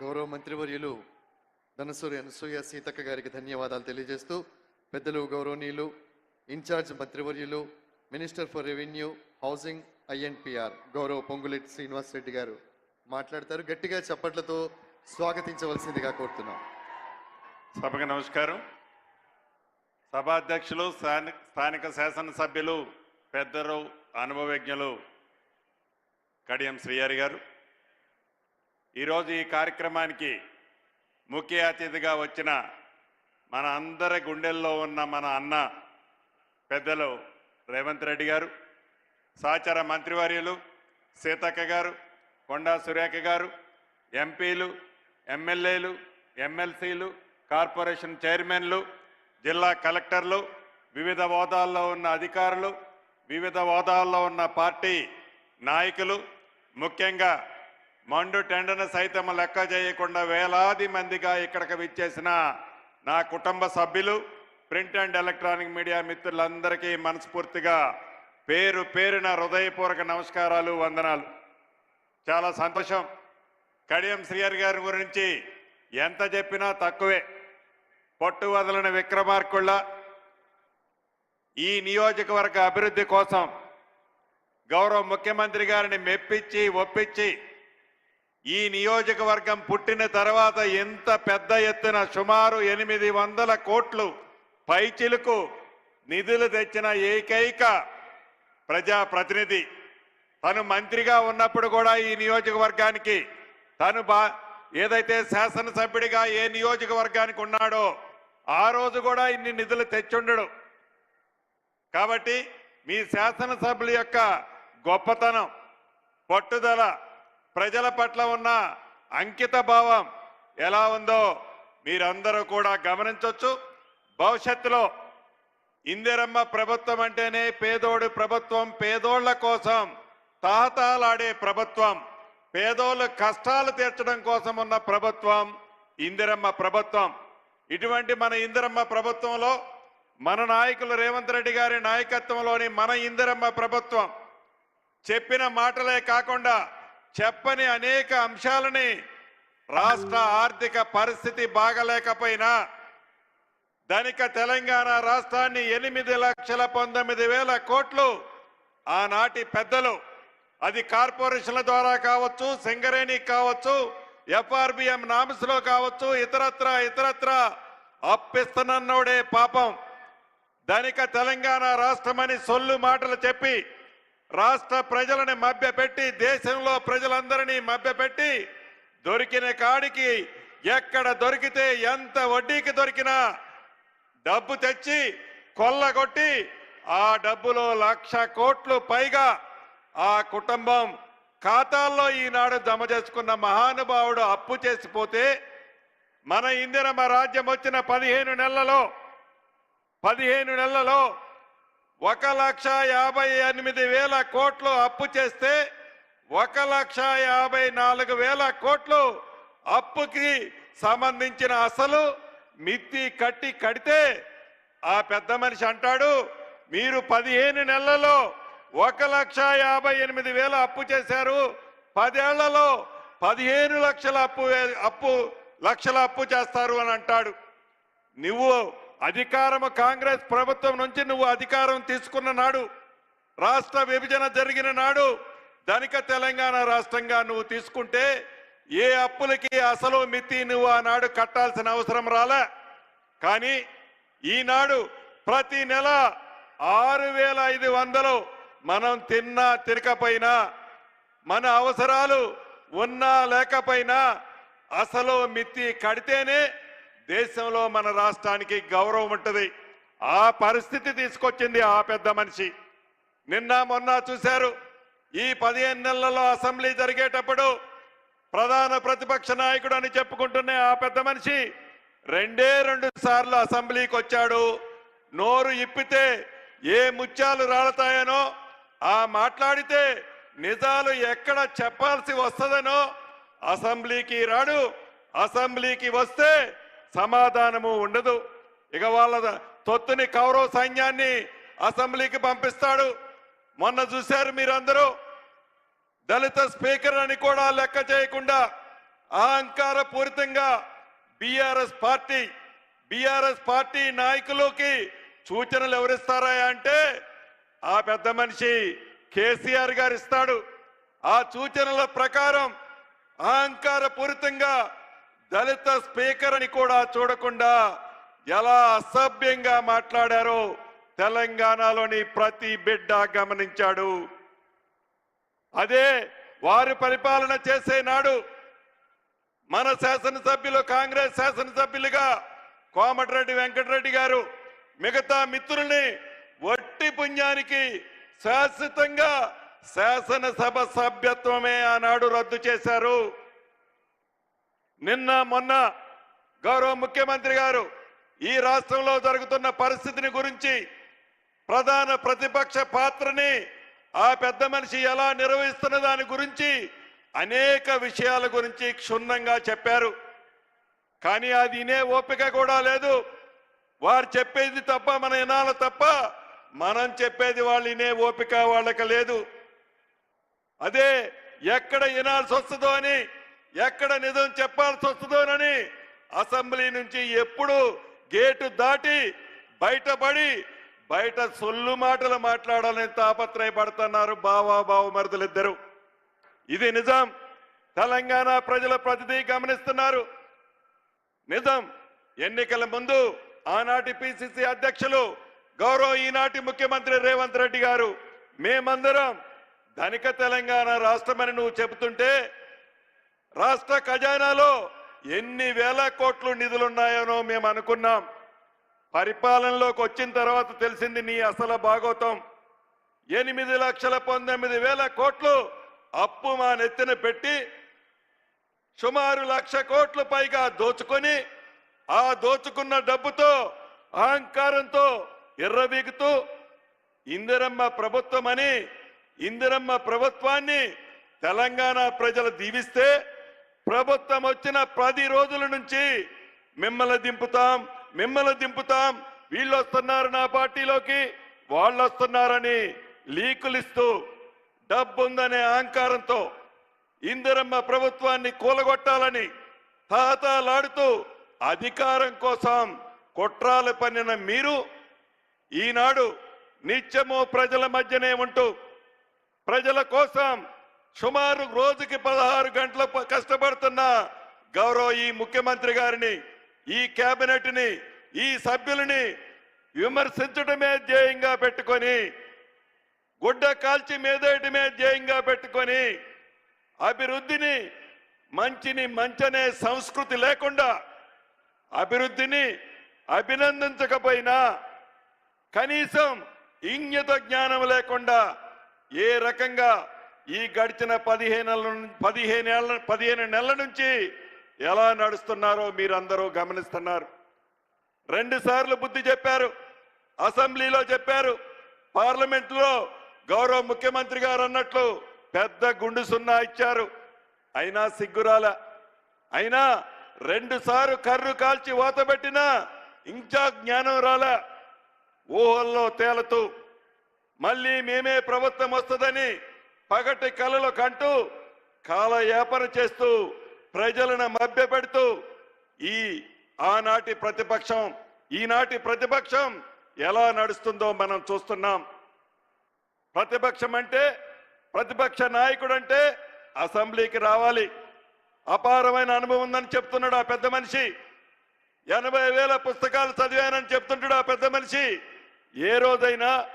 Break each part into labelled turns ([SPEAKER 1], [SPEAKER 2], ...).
[SPEAKER 1] గౌరవ మంత్రివర్యులు ధనసూరి అనసూయ సీతక్క గారికి ధన్యవాదాలు తెలియజేస్తూ పెద్దలు గౌరవనీయులు ఇన్ఛార్జ్ మంత్రివర్యులు minister for revenue housing INPR గౌరవ పొంగులెట్టి శ్రీనివాస్ రెడ్డి గారు మాట్లాడతారు. గట్టిగా చప్పట్లతో స్వాగతించవలసిందిగా కోరుతున్నాం.
[SPEAKER 2] సభకు నమస్కారం. సభాధ్యక్షులు స్థానిక స్థానిక శాసనసభ్యులు పెద్దలు అనుభవజ్ఞులు కడియం శ్రీయారి గారు. ఈరోజు ఈ కార్యక్రమానికి ముఖ్య అతిథిగా వచ్చిన మన అందరి గుండెల్లో ఉన్న మన అన్న పెద్దలు రేవంత్ రెడ్డి గారు సహచార మంత్రివర్యులు సీతక్క గారు కొండా సురేఖ గారు ఎంపీలు ఎమ్మెల్యేలు ఎమ్మెల్సీలు కార్పొరేషన్ చైర్మన్లు జిల్లా కలెక్టర్లు వివిధ హోదాల్లో ఉన్న అధికారులు వివిధ హోదాల్లో ఉన్న పార్టీ నాయకులు ముఖ్యంగా మండు టెండను సైతం లెక్క చేయకుండా వేలాది మందిగా ఇక్కడికి విచ్చేసిన నా కుటుంబ సభ్యులు ప్రింట్ అండ్ ఎలక్ట్రానిక్ మీడియా మిత్రులందరికీ మనస్ఫూర్తిగా పేరు పేరున హృదయపూర్వక నమస్కారాలు వందనాలు. చాలా సంతోషం. కడియం శ్రీయర్ గారి గురించి ఎంత చెప్పినా తక్కువే. పట్టు వదలని విక్రమార్కుళ్ళ ఈ నియోజకవర్గ అభివృద్ధి కోసం గౌరవ ముఖ్యమంత్రి గారిని మెప్పించి ఒప్పించి ఈ నియోజకవర్గం పుట్టిన తర్వాత ఎంత పెద్ద ఎత్తున సుమారు ఎనిమిది వందల కోట్లు పైచిలుకు నిధులు తెచ్చిన ఏకైక ప్రజాప్రతినిధి. తను మంత్రిగా ఉన్నప్పుడు కూడా ఈ నియోజకవర్గానికి తను బా ఏదైతే శాసనసభ్యుడిగా ఏ నియోజకవర్గానికి ఉన్నాడో ఆ రోజు కూడా ఇన్ని నిధులు తెచ్చుండడు. కాబట్టి మీ శాసనసభ్యుల యొక్క గొప్పతనం పట్టుదల ప్రజల పట్ల ఉన్న అంకిత భావం ఎలా ఉందో మీరందరూ కూడా గమనించవచ్చు భవిష్యత్తులో ఇందిరమ్మ ప్రభుత్వం అంటేనే పేదోడు ప్రభుత్వం పేదోళ్ళ కోసం తాహతాలాడే ప్రభుత్వం పేదోళ్ళ కష్టాలు తీర్చడం కోసం ఉన్న ప్రభుత్వం ఇందిరమ్మ ప్రభుత్వం. ఇటువంటి మన ఇందిరమ్మ ప్రభుత్వంలో మన నాయకులు రేవంత్ రెడ్డి గారి నాయకత్వంలోని మన ఇందిరమ్మ ప్రభుత్వం చెప్పిన మాటలే కాకుండా చెప్పని అనేక అంశాలని రాష్ట్ర ఆర్థిక పరిస్థితి బాగలేకపోయినా ధనిక తెలంగాణ రాష్ట్రాన్ని ఎనిమిది లక్షల పంతొమ్మిది వేల కోట్లు ఆనాటి పెద్దలు అది కార్పొరేషన్ల ద్వారా కావచ్చు సింగరేణి కావచ్చు ఎఫ్ఆర్బిఎం నామ్స్లో కావచ్చు ఇతరత్ర ఇతరత్ర అప్పిస్తున్నోడే పాపం. ధనిక తెలంగాణ రాష్ట్రమని సొల్లు మాటలు చెప్పి రాష్ట్ర ప్రజలని మభ్యపెట్టి దేశంలో ప్రజలందరినీ మభ్యపెట్టి దొరికిన కాడికి ఎక్కడ దొరికితే ఎంత వడ్డీకి దొరికినా డబ్బు తెచ్చి కొల్లగొట్టి ఆ డబ్బులో లక్ష కోట్లు పైగా ఆ కుటుంబం ఖాతాల్లో ఈనాడు జమ చేసుకున్న మహానుభావుడు అప్పు చేసిపోతే మన ఇందిరమ్మ రాజ్యం వచ్చిన పదిహేను నెలలో పదిహేను నెలలో ఒక లక్ష యాభై ఎనిమిది వేల కోట్లు అప్పు చేస్తే ఒక లక్ష యాభై నాలుగు వేల కోట్లు అప్పుకి సంబంధించిన అసలు మిత్తి కట్టి కడితే ఆ పెద్ద మనిషి అంటాడు మీరు పదిహేను నెలలలో ఒక లక్ష యాభై ఎనిమిది వేల అప్పు చేశారు. పదేళ్ళలో పదిహేను లక్షల అప్పు అప్పు లక్షల అప్పు చేస్తారు అని అంటాడు. నువ్వు అధికారము కాంగ్రెస్ ప్రభుత్వం నుంచి నువ్వు అధికారం తీసుకున్న నాడు రాష్ట్ర విభజన జరిగిన నాడు ధనిక తెలంగాణ రాష్ట్రంగా నువ్వు తీసుకుంటే ఏ అప్పులకి అసలు మితి నువ్వు ఆనాడు కట్టాల్సిన అవసరం రాలే. కానీ ఈనాడు ప్రతి నెల ఆరు వేల ఐదు వందలు మనం తిన్నా తిరగపోయినా మన అవసరాలు ఉన్నా లేకపోయినా అసలు మిత్తి కడితేనే దేశంలో మన రాష్ట్రానికి గౌరవం ఉంటుంది. ఆ పరిస్థితి తీసుకొచ్చింది ఆ పెద్ద మనిషి. నిన్న మొన్న చూశారు ఈ పదిహేను నెలలలో అసెంబ్లీ జరిగేటప్పుడు ప్రధాన ప్రతిపక్ష నాయకుడు అని చెప్పుకుంటున్న ఆ పెద్ద మనిషి రెండే రెండు సార్లు అసెంబ్లీకి వచ్చాడు. నోరు ఇప్పితే ఏ ముత్యాలు రాలతాయనో ఆ మాట్లాడితే నిజాలు ఎక్కడ చెప్పాల్సి వస్తుందనో అసెంబ్లీకి రాడు. అసెంబ్లీకి వస్తే సమాధానము ఉండదు. ఇక వాళ్ళ తొత్తుని కౌరవ సైన్యాన్ని అసెంబ్లీకి పంపిస్తాడు. మొన్న చూశారు మీరందరూ? దళిత స్పీకర్ అని కూడా లెక్క చేయకుండా అహంకార పూరితంగా బీఆర్ఎస్ పార్టీ బీఆర్ఎస్ పార్టీ నాయకులకి సూచనలు ఎవరిస్తారా అంటే ఆ పెద్ద మనిషి కేసీఆర్ గారు ఇస్తాడు. ఆ సూచనల ప్రకారం అహంకార పూరితంగా దళిత స్పీకర్ అని కూడా చూడకుండా ఎలా అసభ్యంగా మాట్లాడారో తెలంగాణలోని ప్రతి బిడ్డ గమనించాడు. అదే వారు పరిపాలన చేసే నాడు మన శాసనసభ్యులు కాంగ్రెస్ శాసనసభ్యులుగా కోమటిరెడ్డి వెంకటరెడ్డి గారు మిగతా మిత్రుల్ని వట్టి పుణ్యానికి శాశ్వతంగా శాసనసభ సభ్యత్వమే ఆనాడు రద్దు చేశారు. నిన్న మొన్న గౌరవ ముఖ్యమంత్రి గారు ఈ రాష్ట్రంలో జరుగుతున్న పరిస్థితిని గురించి ప్రధాన ప్రతిపక్ష పాత్రని ఆ పెద్ద మనిషి ఎలా నిర్వహిస్తున్న దాని గురించి అనేక విషయాల గురించి క్షుణ్ణంగా చెప్పారు. కానీ అది వినే ఓపిక కూడా లేదు. వారు చెప్పేది తప్ప మన వినాలి తప్ప మనం చెప్పేది వాళ్ళు వినే ఓపిక వాళ్ళకి లేదు. అదే ఎక్కడ వినాల్సి వస్తుందో అని ఎక్కడ నిజం చెప్పాల్సి వస్తుందోనని అసెంబ్లీ నుంచి ఎప్పుడు గేటు దాటి బయటపడి బయట సొల్లు మాటలు మాట్లాడాలని తాపత్రయపడుతున్నారు బావా బావ మరుదులిద్దరు. ఇది నిజం. తెలంగాణ ప్రజల ప్రతిదీ గమనిస్తున్నారు. నిజం. ఎన్నికల ముందు ఆనాటి పిసిసి అధ్యక్షులు గౌరవ ఈనాటి ముఖ్యమంత్రి రేవంత్ రెడ్డి గారు మేమందరం ధనిక తెలంగాణ రాష్ట్రమని నువ్వు చెబుతుంటే రాష్ట్ర ఖజానాలో ఎన్ని వేల కోట్లు నిధులున్నాయనో మేము అనుకున్నాం. పరిపాలనలోకి వచ్చిన తర్వాత తెలిసింది నీ అసలు భాగోతం ఎనిమిది లక్షల పంతొమ్మిది వేల కోట్లు అప్పు మా నెత్తిన పెట్టి సుమారు లక్ష కోట్లు పైగా దోచుకొని ఆ దోచుకున్న డబ్బుతో అహంకారంతో ఎర్రబీగుతూ ఇందిరమ్మ ప్రభుత్వం అని ఇందిరమ్మ ప్రభుత్వాన్ని తెలంగాణ ప్రజలు దీవిస్తే ప్రభుత్వం వచ్చిన పది రోజుల నుంచి మిమ్మల్ని దింపుతాం మిమ్మల్ని దింపుతాం. వీళ్ళు వస్తున్నారు నా పార్టీలోకి వాళ్ళు వస్తున్నారని లీకులిస్తూ డబ్బుందనే అహంకారంతో ఇందిరమ్మ ప్రభుత్వాన్ని కూలగొట్టాలని తాతాలాడుతూ అధికారం కోసం కుట్రాలు పన్నిన మీరు ఈనాడు నిత్యము ప్రజల మధ్యనే ఉంటూ ప్రజల కోసం సుమారు రోజుకి పదహారు గంటల కష్టపడుతున్న గౌరవ ఈ ముఖ్యమంత్రి గారిని ఈ కేబినెట్ని ఈ సభ్యులని విమర్శించడమే ధ్యేయంగా పెట్టుకొని గుడ్డ కాల్చి మీదేయటమే ధ్యేయంగా పెట్టుకొని అభివృద్ధిని మంచిని మంచనే సంస్కృతి లేకుండా అభివృద్ధిని అభినందించకపోయినా కనీసం ఇంగిత జ్ఞానం లేకుండా ఏ రకంగా ఈ గడిచిన పదిహేను పదిహేను ఏళ్ళ పదిహేను నెలల నుంచి ఎలా నడుస్తున్నారో మీరందరూ గమనిస్తున్నారు. రెండుసార్లు బుద్ధి చెప్పారు అసెంబ్లీలో చెప్పారు పార్లమెంట్లో గౌరవ ముఖ్యమంత్రి గారు అన్నట్లు పెద్ద గుండు సున్నా ఇచ్చారు. అయినా సిగ్గురాల అయినా రెండుసార్లు కర్రు కాల్చి ఓతబెట్టినా ఇంకా జ్ఞానం రాలా. ఊహల్లో తేలుతూ మళ్ళీ మేమే ప్రభుత్వం వస్తుందని పగటి కళలు కంటూ కాలయాపన చేస్తూ ప్రజలను మభ్యపెడుతూ ఈ ఆనాటి ప్రతిపక్షం ఈనాటి ప్రతిపక్షం ఎలా నడుస్తుందో మనం చూస్తున్నాం. ప్రతిపక్షం అంటే ప్రతిపక్ష నాయకుడు అంటే అసెంబ్లీకి రావాలి. అపారమైన అనుభవం ఉందని చెప్తున్నాడు ఆ పెద్ద మనిషి. ఎనభై వేల పుస్తకాలు చదివానని చెప్తుంటాడు ఆ పెద్ద మనిషి. ఏ రోజైనా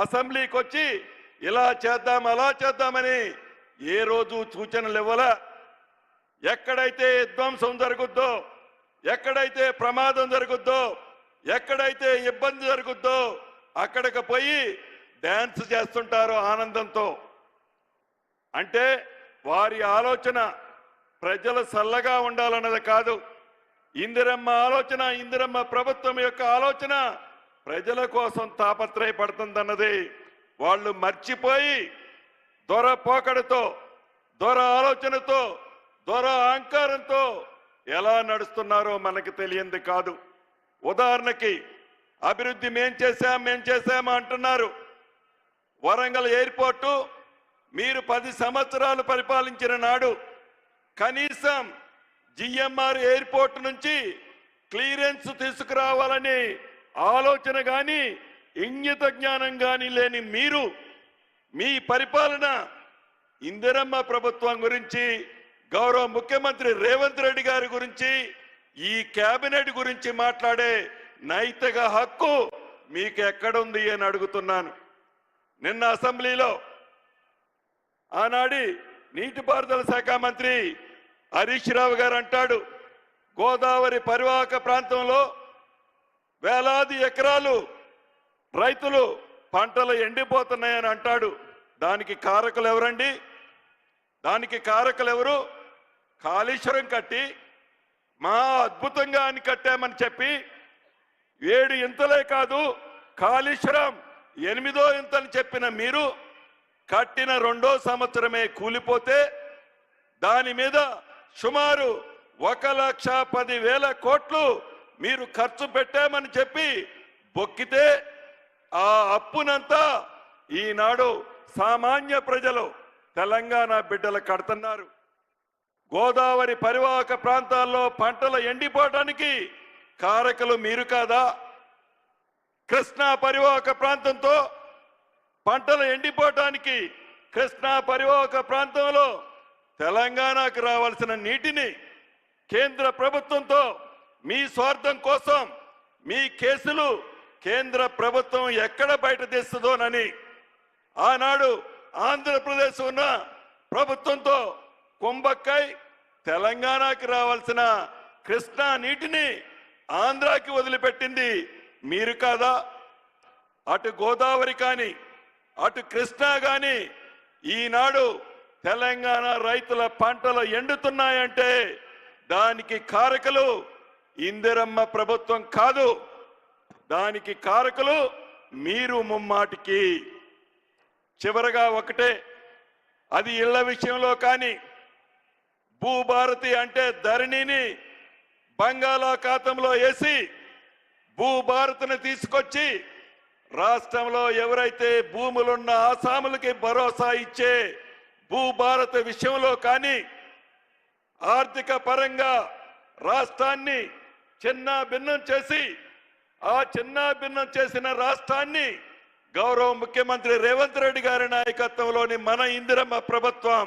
[SPEAKER 2] అసెంబ్లీకి వచ్చి ఇలా చేద్దాం అలా చేద్దామని ఏ రోజు సూచనలు ఇవ్వలా? ఎక్కడైతే విధ్వంసం జరుగుద్దో ఎక్కడైతే ప్రమాదం జరుగుద్దో ఎక్కడైతే ఇబ్బంది జరుగుద్దో అక్కడికి పోయి డ్యాన్స్ చేస్తుంటారు ఆనందంతో. అంటే వారి ఆలోచన ప్రజలు చల్లగా ఉండాలన్నది కాదు. ఇందిరమ్మ ఆలోచన ఇందిరమ్మ ప్రభుత్వం యొక్క ఆలోచన ప్రజల కోసం తాపత్రయపడుతుందన్నది. వాళ్ళు మర్చిపోయి దొర పోకడతో దొర ఆలోచనతో దొర అహంకారంతో ఎలా నడుస్తున్నారో మనకు తెలియంది కాదు. ఉదాహరణకి అభివృద్ధి మేం చేశాం మేం చేశామా అంటున్నారు. వరంగల్ ఎయిర్పోర్టు మీరు పది సంవత్సరాలు పరిపాలించిన నాడు కనీసం జిఎంఆర్ ఎయిర్పోర్ట్ నుంచి క్లియరెన్స్ తీసుకురావాలని ఆలోచన కానీ ఇంగిత జ్ఞానం కానీ లేని మీరు మీ పరిపాలన ఇందిరమ్మ ప్రభుత్వం గురించి గౌరవ ముఖ్యమంత్రి రేవంత్ రెడ్డి గారి గురించి ఈ కేబినెట్ గురించి మాట్లాడే నైతిక హక్కు మీకు ఎక్కడుంది అని అడుగుతున్నాను. నిన్న అసెంబ్లీలో ఆనాడి నీటిపారుదల శాఖ మంత్రి హరీష్ రావు గారు అంటాడు గోదావరి పరివాహక ప్రాంతంలో వేలాది ఎకరాలు రైతులు పంటలు ఎండిపోతున్నాయని అంటాడు. దానికి కారకులు ఎవరండి? దానికి కారకులు ఎవరు? కాళేశ్వరం కట్టి మా అద్భుతంగా అని కట్టామని చెప్పి ఏడు ఇంతలే కాదు కాళేశ్వరం ఎనిమిదో ఇంతని చెప్పిన మీరు కట్టిన రెండో సంవత్సరమే కూలిపోతే దాని మీద సుమారు ఒక లక్ష పది వేల కోట్లు మీరు ఖర్చు పెట్టామని చెప్పి బొక్కితే ఆ అప్పునంతా ఈనాడు సామాన్య ప్రజలు తెలంగాణ బిడ్డలు కడుతున్నారు. గోదావరి పరివాహక ప్రాంతాల్లో పంటలు ఎండిపోవడానికి కారకులు మీరు కాదా? కృష్ణా పరివాహక ప్రాంతంతో పంటలు ఎండిపోవటానికి కృష్ణా పరివాహక ప్రాంతంలో తెలంగాణకు రావాల్సిన నీటిని కేంద్ర ప్రభుత్వంతో మీ స్వార్థం కోసం మీ కేసులు కేంద్ర ప్రభుత్వం ఎక్కడ బయట తీస్తుందోనని ఆనాడు ఆంధ్రప్రదేశ్ ఉన్న ప్రభుత్వంతో కుంభక్కై తెలంగాణకి రావాల్సిన కృష్ణా నీటిని ఆంధ్రాకి వదిలిపెట్టింది మీరు కాదా? అటు గోదావరి కానీ అటు కృష్ణా కానీ ఈనాడు తెలంగాణ రైతుల పంటలు ఎండుతున్నాయంటే దానికి కారకులు ఇందిరమ్మ ప్రభుత్వం కాదు. దానికి కారకులు మీరు ముమ్మాటికి. చివరగా ఒకటే అది ఇళ్ళ విషయంలో కానీ భూభారతి అంటే ధరణిని బంగాళాఖాతంలో వేసి భూభారతిని తీసుకొచ్చి రాష్ట్రంలో ఎవరైతే భూములున్న ఆసాములకి భరోసా ఇచ్చే భూభారత విషయంలో కానీ ఆర్థిక పరంగా రాష్ట్రాన్ని చిన్న భిన్నం చేసి ఆ చిన్న భిన్నం చేసిన రాష్ట్రాన్ని గౌరవ ముఖ్యమంత్రి రేవంత్ రెడ్డి గారి నాయకత్వంలోని మన ఇందిరమ్మ ప్రభుత్వం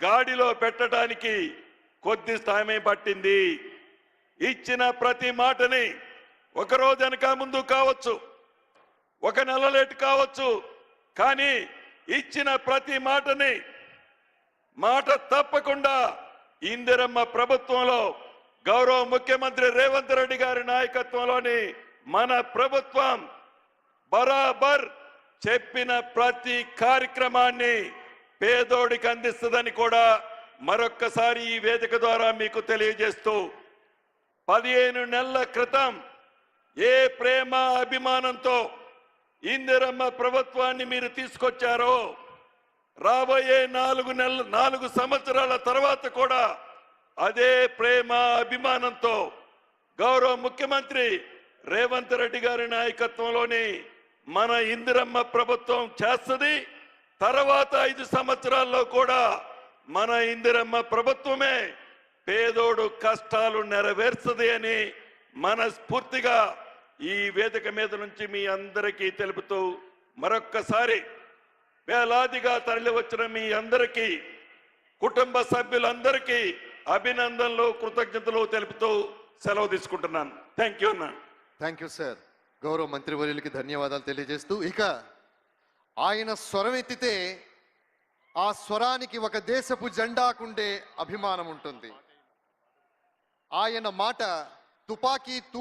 [SPEAKER 2] గాడిలో పెట్టడానికి కొద్ది సమయం పట్టింది. ఇచ్చిన ప్రతి మాటని ఒక రోజు వెనక ముందు కావచ్చు ఒక నెల లేటు కావచ్చు కానీ ఇచ్చిన ప్రతి మాటని మాట తప్పకుండా ఇందిరమ్మ ప్రభుత్వంలో గౌరవ ముఖ్యమంత్రి రేవంత్ రెడ్డి గారి నాయకత్వంలోని మన ప్రభుత్వం బరాబర్ చెప్పిన ప్రతి కార్యక్రమాన్ని పేదోడికి అందిస్తుందని కూడా మరొక్కసారి ఈ వేదిక ద్వారా మీకు తెలియజేస్తూ పదిహేను నెలల క్రితం ఏ ప్రేమ అభిమానంతో ఇందిరమ్మ ప్రభుత్వాన్ని మీరు తీసుకొచ్చారో రాబోయే నాలుగు నెలల నాలుగు సంవత్సరాల తర్వాత కూడా అదే ప్రేమ అభిమానంతో గౌరవ ముఖ్యమంత్రి రేవంత్ రెడ్డి గారి నాయకత్వంలోని మన ఇందిరమ్మ ప్రభుత్వం చేస్తుంది. తర్వాత ఐదు సంవత్సరాల్లో కూడా మన ఇందిరమ్మ ప్రభుత్వమే పేదోడు కష్టాలు నెరవేర్చది అని మనస్ఫూర్తిగా ఈ వేదిక మీద నుంచి మీ అందరికీ తెలుపుతూ మరొక్కసారి వేలాదిగా తరలి వచ్చిన మీ అందరికీ కుటుంబ సభ్యులందరికీ అభినందనలు కృతజ్ఞతలు తెలుపుతూ సెలవు తీసుకుంటున్నాను. థ్యాంక్ యూ అన్న.
[SPEAKER 1] థ్యాంక్ యూ సార్ గౌరవ మంత్రివర్యులకి ధన్యవాదాలు తెలియజేస్తూ ఇక ఆయన స్వరం ఎత్తితే ఆ స్వరానికి ఒక దేశపు జెండాకుండే అభిమానం ఉంటుంది. ఆయన మాట తుపాకీ తూట